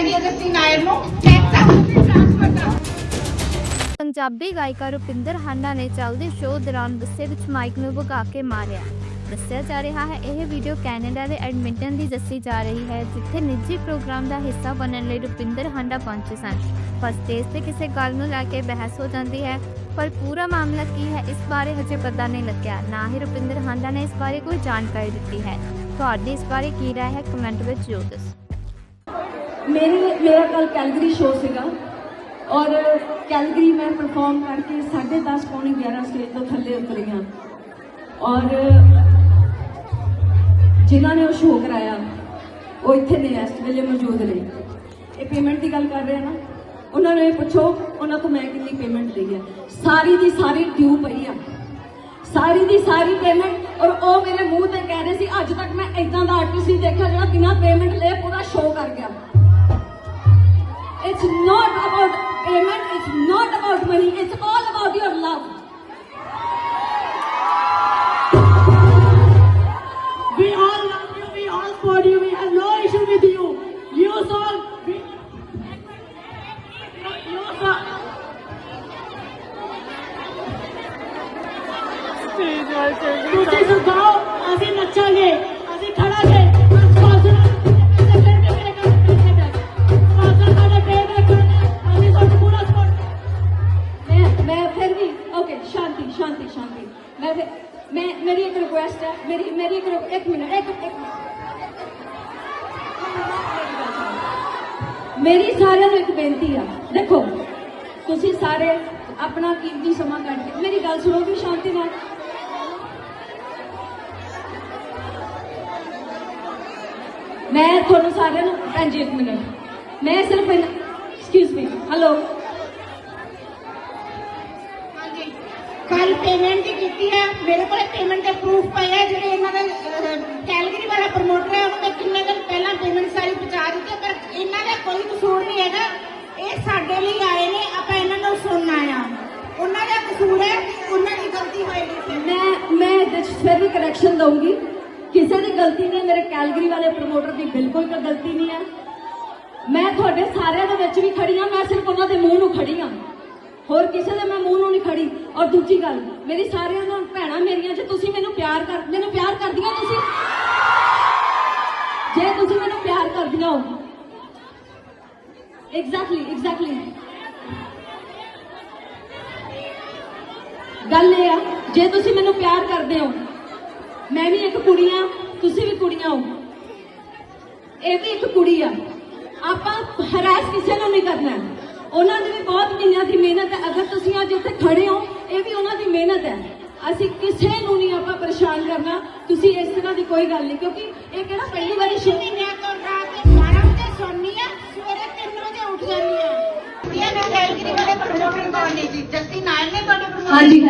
ਹੈਗੀ ਹੈ ਜੱਸੀ ਨਾਇਰ ਨੂੰ ਟੈਕਸ ਟ੍ਰਾਂਸਫਰ ਕਰ। ਪੰਜਾਬੀ ਗਾਇਕਾ ਰੁਪਿੰਦਰ ਹਾਂਡਾ ਨੇ ਚੱਲਦੇ ਸ਼ੋਅ ਦੌਰਾਨ ਗੁੱਸੇ ਵਿੱਚ ਮਾਈਕ ਨੂੰ ਭਗਾ ਕੇ ਮਾਰਿਆ। ਦੱਸਿਆ ਜਾ ਰਿਹਾ ਹੈ, ਇਹ ਵੀਡੀਓ ਕੈਨੇਡਾ ਦੇ ਐਡਮਿੰਟਨ ਦੀ ਦੱਸੀ ਜਾ ਰਹੀ ਹੈ, ਜਿੱਥੇ ਨਿੱਜੀ ਪ੍ਰੋਗਰਾਮ ਦਾ ਹਿੱਸਾ ਬਣਨ ਲਈ ਰੁਪਿੰਦਰ ਹਾਂਡਾ ਪਹੁੰਚੇ ਸਨ। ਪਰ ਸਟੇਜ ਤੇ ਕਿਸੇ ਗੱਲ ਨੂੰ ਲੈ ਕੇ ਬਹਿਸ ਹੋ ਜਾਂਦੀ ਹੈ। ਪਰ ਪੂਰਾ ਮਾਮਲਾ ਕੀ ਹੈ, ਇਸ ਬਾਰੇ ਹਜੇ ਪਤਾ ਨਹੀਂ ਲੱਗਿਆ। ਨਾ ਹੀ ਰੁਪਿੰਦਰ ਹਾਂਡਾ ਨੇ ਇਸ ਬਾਰੇ ਕੋਈ ਜਾਣਕਾਰੀ ਦਿੱਤੀ ਹੈ। ਤੁਹਾਡੀ ਇਸ ਬਾਰੇ ਕੀ ਰਾਏ ਹੈ, ਕਮੈਂਟ ਵਿੱਚ ਜ਼ਰੂਰ ਦੱਸੋ। ਮੇਰੀ, ਮੇਰਾ ਕੱਲ ਕੈਲਗਰੀ ਸ਼ੋਅ ਸੀਗਾ। ਔਰ ਕੈਲਗਰੀ ਮੈਂ ਪਰਫਾਰਮ ਕਰਕੇ 10:30 ਪੌਣੇ 11 ਸਟੇਜ ਤੋਂ ਥੱਲੇ ਉਤਰੀ ਹਾਂ। ਔਰ ਜਿਨ੍ਹਾਂ ਨੇ ਉਹ ਸ਼ੋਅ ਕਰਾਇਆ, ਉਹ ਇੱਥੇ ਨੇ, ਇਸ ਵੇਲੇ ਮੌਜੂਦ ਨੇ। ਇਹ ਪੇਮੈਂਟ ਦੀ ਗੱਲ ਕਰ ਰਹੇ ਆ ਨਾ? ਉਹਨਾਂ ਨੂੰ ਇਹ ਪੁੱਛੋ, ਉਹਨਾਂ ਤੋਂ ਮੈਂ ਕਿੰਨੀ ਪੇਮੈਂਟ ਲਈ ਹੈ। ਸਾਰੀ ਦੀ ਸਾਰੀ ਡਿਊ ਪਈ ਆ। ਸਾਰੀ ਦੀ ਸਾਰੀ ਪੇਮੈਂਟ ਔਰ ਉਹ ਮੇਰੇ ਮੂੰਹ ਤੇ ਕਹਿ ਰਹੇ ਸੀ, ਅੱਜ ਤੱਕ ਮੈਂ ਇਦਾਂ ਦਾ ਆਰਟਿਸਟ ਨਹੀਂ ਦੇਖਿਆ ਜਿਹੜਾ ਬਿਨਾਂ ਪੇਮੈਂਟ ਲਏ ਪੂਰਾ ਸ਼ੋਅ ਸਪੋਰਟ ਮੈਂ ਮੈਂ ਫਿਰ ਵੀ ਓਕੇ ਸ਼ਾਂਤੀ ਸ਼ਾਂਤੀ ਸ਼ਾਂਤੀ ਮੈਂ ਫਿਰ ਮੈਂ ਮੇਰੀ ਇੱਕ ਰਿਕੁਐਸਟ ਹੈ ਮੇਰੀ ਮੇਰੀ ਇੱਕ ਰਿਕ- ਇੱਕ ਮਿੰਟ ਇੱਕ ਇੱਕ ਮੇਰੀ ਸਾਰਿਆਂ ਨੂੰ ਇੱਕ ਬੇਨਤੀ ਆ ਦੇਖੋ ਤੁਸੀਂ ਸਾਰੇ ਆਪਣਾ ਕੀਮਤੀ ਸਮਾਂ ਕੱਢ ਕੇ ਮੇਰੀ ਗੱਲ ਸੁਣੋਗੇ ਸ਼ਾਂਤੀ ਨਾਲ ਮੈਂ ਤੁਹਾਨੂੰ ਸਾਰਿਆਂ ਨੂੰ ਹਾਂਜੀ ਇੱਕ ਮਿੰਟ। ਮੈਂ ਸਿਰਫ ਐਕਸਕਿਊਜ਼ ਮੀ ਹੈਲੋ ਹਾਂਜੀ। ਕੱਲ ਪੇਮੈਂਟ ਦੀ ਕੀਤੀ ਹੈ ਮੇਰੇ ਕੋਲ ਪੇਮੈਂਟ ਦੇ ਪ੍ਰੂਫ ਪਏ ਹੈ ਜਿਹੜੇ ਇਹਨਾਂ ਦੇ ਕੈਲਗਰੀ ਵਾਲਾ ਪ੍ਰਮੋਟਰ ਹੈ ਉਹਨਾਂ ਨੇ ਕਿੰਨੇ ਦਿਨ ਪਹਿਲਾਂ ਪੇਮੈਂਟ ਸਾਰੀ ਪਹੁੰਚਾ ਦਿੱਤੀ ਪਰ ਇਹਨਾਂ ਦਾ ਕੋਈ ਕਸੂਰ ਨਹੀਂ ਹੈਗਾ। ਇਹ ਸਾਡੇ ਲਈ ਆਏ ਨੇ ਆਪਾਂ ਇਹਨਾਂ ਨੂੰ ਸੁਣਨਾ ਆ। ਉਹਨਾਂ ਦਾ ਕਸੂਰ ਹੈ ਉਹਨਾਂ ਦੀ ਗਲਤੀ ਹੋਏਗੀ। ਮੈਂ ਮੈਂ ਇਹਦੇ 'ਚ ਫਿਰ ਵੀ ਕਰੈਕਸ਼ਨ ਦਊਂਗੀ। ਦੀ ਗਲਤੀ ਨਹੀਂ ਮੇਰੇ ਕੈਲਗਰੀ ਵਾਲੇ ਪ੍ਰਮੋਟਰ ਦੀ ਬਿਲਕੁਲ ਕੋਈ ਗਲਤੀ ਨਹੀਂ ਹੈ ਮੈਂ ਤੁਹਾਡੇ ਸਾਰਿਆਂ ਦੇ ਵਿੱਚ ਵੀ ਖੜੀ ਹਾਂ, ਮੈਂ ਸਿਰਫ ਉਹਨਾਂ ਦੇ ਮੂੰਹ ਨੂੰ ਖੜੀ ਹਾਂ। ਹੋਰ ਕਿਸੇ ਦੇ ਮੈਂ ਮੂੰਹ ਨੂੰ ਨਹੀਂ ਖੜੀ। ਔਰ ਦੂਜੀ ਗੱਲ, ਮੇਰੀ ਸਾਰਿਆਂ ਨੂੰ ਭੈਣਾਂ ਮੇਰੀਆਂ, ਜੇ ਤੁਸੀਂ ਮੈਨੂੰ ਪਿਆਰ ਕਰ, ਮੈਨੂੰ ਪਿਆਰ ਕਰਦੀਆਂ ਤੁਸੀਂ? ਜੇ ਤੁਸੀਂ ਮੈਨੂੰ ਪਿਆਰ ਕਰਦੀਆਂ ਹੋ। ਐਗਜ਼ੈਕਟਲੀ ਐਗਜ਼ੈਕਟਲੀ ਗੱਲ ਇਹ ਆ, ਜੇ ਤੁਸੀਂ ਮੈਨੂੰ ਪਿਆਰ ਕਰਦੇ ਹੋ, ਮੈਂ ਵੀ ਇੱਕ ਕੁੜੀ ਆ ਤੁਸੀਂ ਵੀ ਕੁੜੀਆਂ ਹੋ। ਇਹ ਵੀ ਇੱਕ ਕੁੜੀ ਆ। ਆਪਾਂ ਹਰਾਸ ਕਿਸੇ ਨੂੰ ਨਹੀਂ ਕਰਨਾ। ਉਹਨਾਂ ਦੀ ਵੀ ਬਹੁਤ ਮਹੀਨਿਆਂ ਦੀ ਮਿਹਨਤ ਹੈ। ਅਗਰ ਤੁਸੀਂ ਅੱਜ ਇੱਥੇ ਖੜੇ ਹੋ ਇਹ ਵੀ ਉਹਨਾਂ ਦੀ ਮਿਹਨਤ ਹੈ। ਅਸੀਂ ਕਿਸੇ ਨੂੰ ਨਹੀਂ ਆਪਾਂ ਪਰੇਸ਼ਾਨ ਕਰਨਾ। ਤੁਸੀਂ ਇਸ ਤਰ੍ਹਾਂ ਦੀ ਕੋਈ ਗੱਲ ਨਹੀਂ। ਕਿਉਂਕਿ ਇਹ ਕਿਹੜਾ ਪਹਿਲੀ ਵਾਰੀ ਸ਼ੋ ਮਹੀਨਿਆਂ ਤੋਂ ਰਾਤ ਦੇ 12 ਵਜੇ ਆ। ਸਵੇਰੇ 3 ਵਜੇ ਉੱਠ ਜਾਂਦੀ ਆ। ਇਹ ਮੈਂ ਕੈਲਗਰੀ ਵਾਲੇ ਪ੍ਰਮੋਟਰ ਕੋਲ ਨਹੀਂ ਜੀ ਜੱਸੀ ਨਾਇਰ ਨੇ ਤੁਹਾਡੇ ਪ੍ਰਮੋਟਰ ਹਾਂਜੀ।